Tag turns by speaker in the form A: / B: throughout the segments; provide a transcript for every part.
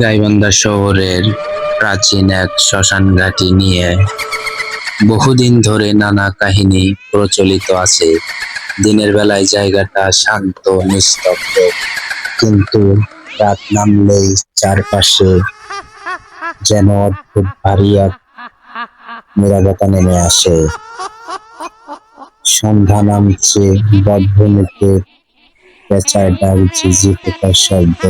A: গাইবান্ধা শহরের প্রাচীন এক শ্মশান ঘাটি নিয়ে বহুদিন ধরে নানা কাহিনী প্রচলিত আছে। দিনের বেলায় জায়গাটা শান্ত, নিস্তব্ধ। কিন্তু রাত নামলেই চারপাশে যেন অদ্ভুত ভারী এক নিরাপত্তা নেমে আসে। সন্ধ্যা নামছে, বদ্ধমুখে পেঁচায় ডাক ঝিঝি শব্দ।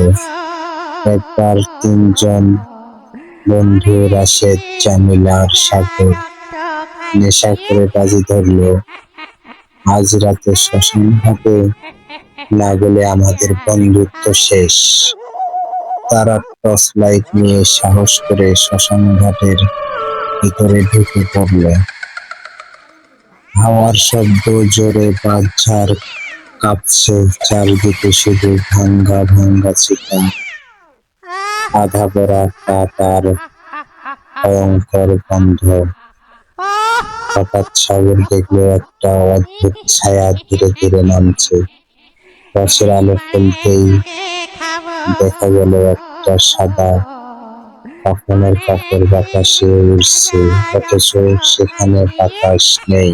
A: একবার তিনজন বন্ধু রাশেদ জামিলার সাগর নেশা করে বাজি ধরলো। আজ রাতে শ্মশান ঘাটে না গেলে আমাদের বন্ধুত্ব শেষ। তারা টর্চ লাইট নিয়ে সাহস করে শ্মশান ঘাটের ভিতরে ঢুকে পড়ল। হাওয়ার শব্দ জোরে বাজার কাঁপছে, চারদিকে শুধু ভাঙ্গা ভাঙ্গা চিতা আধা পড়া কাঠ আর ভয়ঙ্কর গন্ধ। হঠাৎ সাগর দেখল একটা অদ্ভুত ছায়া ধীরে ধীরে নামছে। রসের আলো ফেলতেই দেখা গেল একটা সাদা কাফনের কাপড় বাতাসে উড়ছে, অথচ সেখানে বাতাস নেই।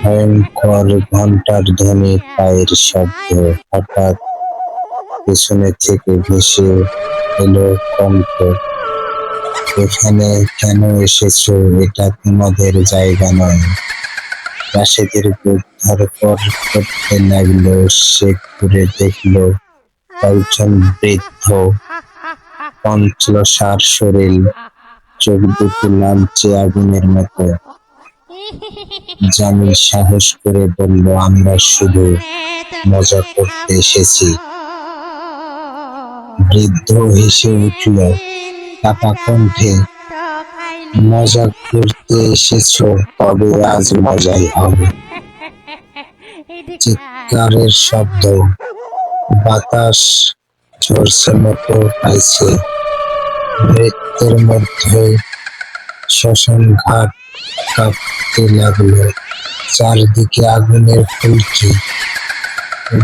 A: ভয়ঙ্কর ঘণ্টার ধ্বনি পায়ের শব্দ, হঠাৎ পেছনে থেকে ভেসে এলো কণ্ঠ। এখানে কেন এসেছ? এটা তোমাদের জায়গা নয়। রাশেদের ধরপর করতে লাগল, সে ঘুরে দেখল কয়েকজন বৃদ্ধ। পঞ্চসার শরীর চোখ দুটো লালচে আগুনের মতো। জামিল সাহস করে বলল, আমরা শুধু মজা করতে এসেছি। বৃদ্ধ হেসে উঠল কাপা কণ্ঠে মজা করতে এসেছ তবে আজ মজাই হবে? চিৎকারের শব্দ, বাতাস ঝরছে মতো পাইছে নৃত্যের মধ্যে শ্মশান ঘাট কাঁপতে লাগল, চারদিকে আগুনের ফুলকি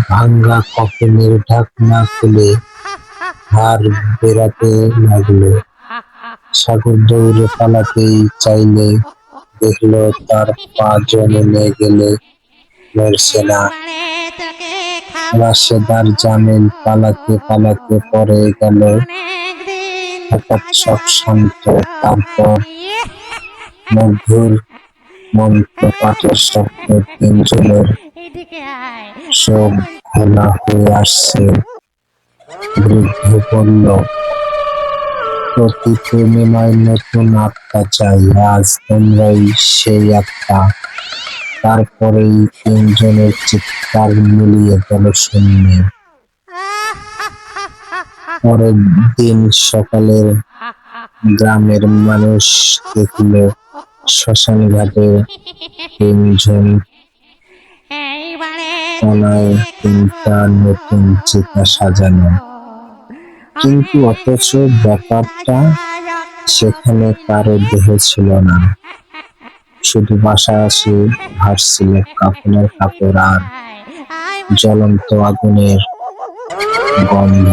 A: ভাঙ্গা কফিনের ঢাকনা খুলে হার বেড়াতে লাগল। সাগর দৌড়ে পালাতেই চাইলে দেখল তার পা জমে গেলে নড়ছে না। রাশেদার জামিল পালাতে পালাতে পরে গেল। হঠাৎ সব শান্ত। তারপর মধুর মন্ত্র পাঠের শব্দ তিনজনের সব ঘোলা হয়ে আসছে। বৃদ্ধ বলল প্রতি পূর্ণিমায় নতুন আত্মা চাই আজ তোমরাই সেই আত্মা। তারপরেই তিনজনের চিৎকার মিলিয়ে গেল শূন্যে। পরের দিন সকালে গ্রামের মানুষ দেখল শ্মশান ঘাটে তিনজন তিনটা নতুন চিতা সাজানো। কিন্তু অথচ ব্যাপারটা সেখানে কারও দেহ ছিল না। শুধু বাসা আসে ভাসছিল কাপড়ের কাপড় আর জ্বলন্ত আগুনের গন্ধ।